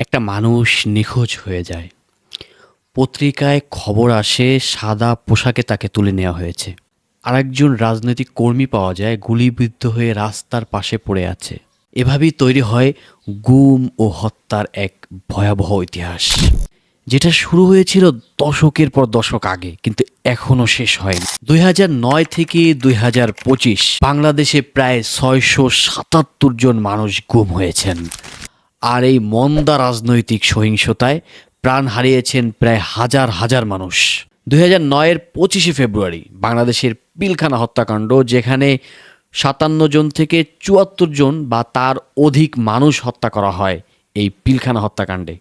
একটা মানুষ নিখোঁজ হয়ে যায়। পত্রিকায় খবর আসে, সাদা পোশাকে তাকে তুলে নেওয়া হয়েছে। আরেকজন রাজনৈতিক কর্মী পাওয়া যায়, গুলিবিদ্ধ হয়ে রাস্তার পাশে পড়ে আছে। এভাবেই তৈরি হয় গুম ও হত্যার এক ভয়াবহ ইতিহাস। যেটা শুরু হয়েছিল দশকের পর দশক আগে, কিন্তু এখনও শেষ হয়নি। দুই নয় থেকে দুই বাংলাদেশে প্রায় ছয়শো সাতাত্তর জন মানুষ গুম হয়েছেন। আর এই মন্দা রাজনৈতিক সহিংসতায় প্রাণ হারিয়েছেন প্রায় হাজার হাজার মানুষ। দুই হাজার নয়ের পঁচিশে ফেব্রুয়ারি বাংলাদেশের পিলখানা হত্যাকাণ্ড যেখানে সাতান্ন জন থেকে চুয়াত্তর জন বা তার অধিক মানুষ হত্যা করা হয় এই পিলখানা হত্যাকাণ্ডে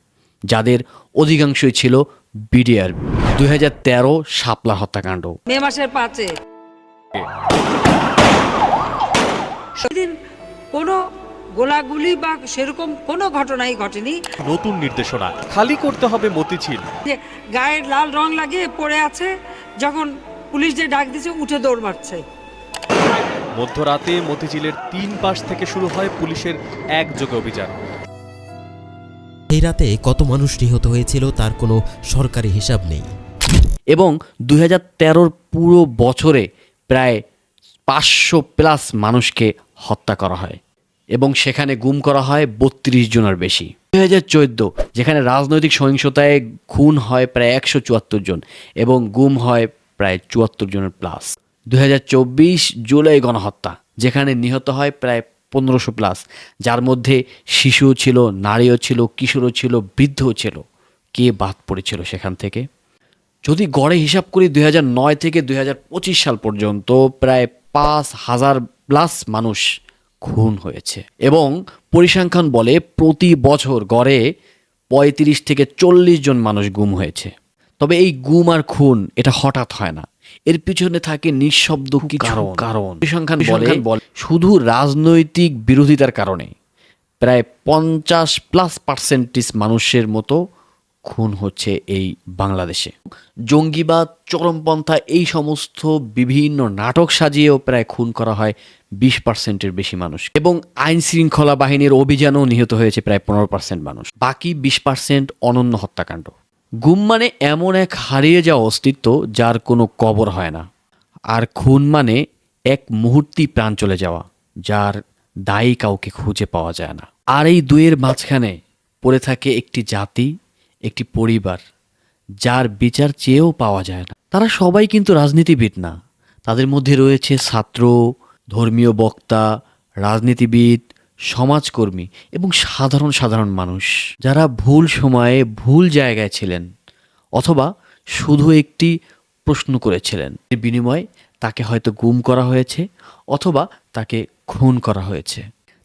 যাদের অধিকাংশই ছিল বিডিআর। দুই হাজার তেরো শাপলা হত্যাকাণ্ড। মে মাসের পাঁচে। সেদিন কোনো গোলাগুলি বা সেরকম কোনো ঘটনাই ঘটেনি। নতুন নির্দেশনা খালি করতে হবে মতিঝিল। যে গায়ের লাল রং লাগিয়ে পড়ে আছে যখন পুলিশ যে ডাক দিছে উঠে দৌড় মারছে। মধ্যরাতে মতিঝিলের তিন পাশ থেকে শুরু হয় পুলিশের একযোগে অভিযান। এই রাতে কত মানুষ নিহত হয়েছিল তার কোনো সরকারি হিসাব নেই। এবং দুই হাজার তেরোর পুরো বছরে প্রায় পাঁচশো প্লাস মানুষকে হত্যা করা হয়। এবং সেখানে গুম করা হয় বত্রিশ জনের বেশি। দুই হাজার চোদ্দ, যেখানে রাজনৈতিক সহিংসতায় খুন হয় প্রায় একশো চুয়াত্তর জন এবং গুম হয় প্রায় চুয়াত্তর জনের প্লাস। দুই হাজার চব্বিশ, জুলাই গণহত্যা, যেখানে নিহত হয় প্রায় পনেরোশো প্লাস, যার মধ্যে শিশুও ছিল, নারীও ছিল, কিশোরও ছিল, বৃদ্ধও ছিল। কে বাদ পড়েছিল সেখান থেকে? যদি গড়ে হিসাব করি, দুই নয় থেকে দু হাজার পঁচিশ সাল পর্যন্ত প্রায় পাঁচ হাজার প্লাস মানুষ খুন হয়েছে এবং পরিসংখ্যান বলে প্রতি বছর গড়ে পঁয়ত্রিশ থেকে চল্লিশ জন মানুষ গুম হয়েছে। তবে এই গুম আর খুন এটা হঠাৎ হয় না। এর পিছনে থাকে নিঃশব্দ কিছু কারণ। পরিসংখ্যান বলে শুধু রাজনৈতিক বিরোধিতার কারণে। প্রায় পঞ্চাশ প্লাস পার্সেন্টেজ মানুষের মতো খুন হচ্ছে এই বাংলাদেশে। জঙ্গিবাদ চরমপন্থা এই সমস্ত বিভিন্ন নাটক সাজিয়েও প্রায় খুন করা হয় বিশ পার্সেন্টের বেশি মানুষ। এবং আইন শৃঙ্খলা বাহিনীর অভিযানেও নিহত হয়েছে প্রায় পনেরো পার্সেন্ট মানুষ। বাকি বিশ পার্সেন্ট অনন্য হত্যাকাণ্ড। গুম মানে এমন এক হারিয়ে যাওয়া অস্তিত্ব যার কোনো কবর হয় না। আর খুন মানে এক মুহূর্তেই প্রাণ চলে যাওয়া, যার দায়ী কাউকে খুঁজে পাওয়া যায় না। আর এই দুয়ের মাঝখানে পড়ে থাকে একটি জাতি একটি পরিবার, যার বিচার চেয়েও পাওয়া যায় না। তারা সবাই কিন্তু রাজনীতিবিদ না। তাদের মধ্যে রয়েছে ছাত্র, ধর্মীয় বক্তা, রাজনীতিবিদ, সমাজকর্মী এবং সাধারণ সাধারণ মানুষ। যারা ভুল সময়ে ভুল জায়গায় ছিলেন অথবা শুধু একটি প্রশ্ন করেছিলেন এর বিনিময়ে তাকে হয়তো গুম করা হয়েছে অথবা তাকে খুন করা হয়েছে।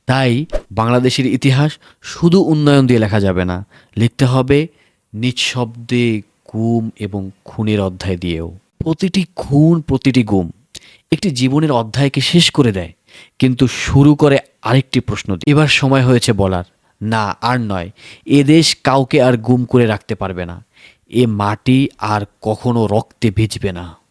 তাই বাংলাদেশের ইতিহাস শুধু উন্নয়ন দিয়ে লেখা যাবে না, লিখতে হবে নিঃশব্দে গুম এবং খুনের অধ্যায় দিয়েও। প্রতিটি খুন, প্রতিটি গুম একটি জীবনের অধ্যায়কে শেষ করে দেয়, কিন্তু শুরু করে আরেকটি প্রশ্ন এবার সময় হয়েছে বলার। না, আর নয়, এ দেশ কাউকে আর গুম করে রাখতে পারবে না। এ মাটি আর কখনো রক্তে ভিজবে না।